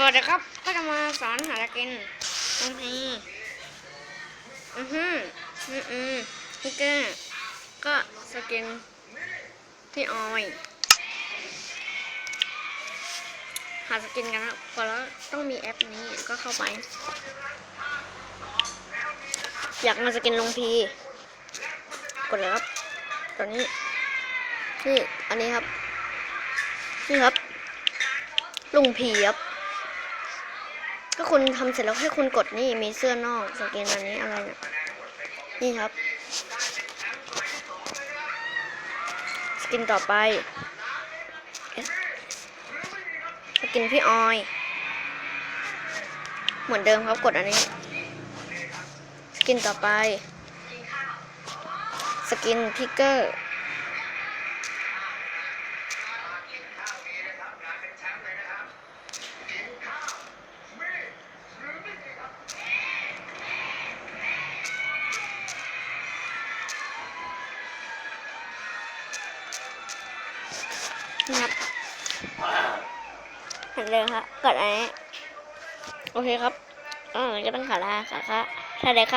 สวัสดีครับก็จะมาสอนหาสกินตรงนี้อือฮึอืออือนี่เก็ก็สกินพี่ออย หาสกินกันครับพอแล้วต้องมีแอปนี้ก็เข้าไป อยากมาสกินลงพี กดเลยครับตอนนี้นี่อันนี้ครับ นี่ครับลุงพีครับ ก็คุณทำเสร็จแล้วให้คุณกดนี่มีเสื้อนอกสกินอันนี้อะไรเนี่ยนี่ครับ สกินต่อไปสกินพี่ออย เหมือนเดิมครับกดอันนี้ สกินต่อไป สกินพิกเกอร์ นะครับเห็นเลยครับกดอันนี้โอเคครับเออจะต้องขาลาค่ะค่ะถ้าได้ค่ะ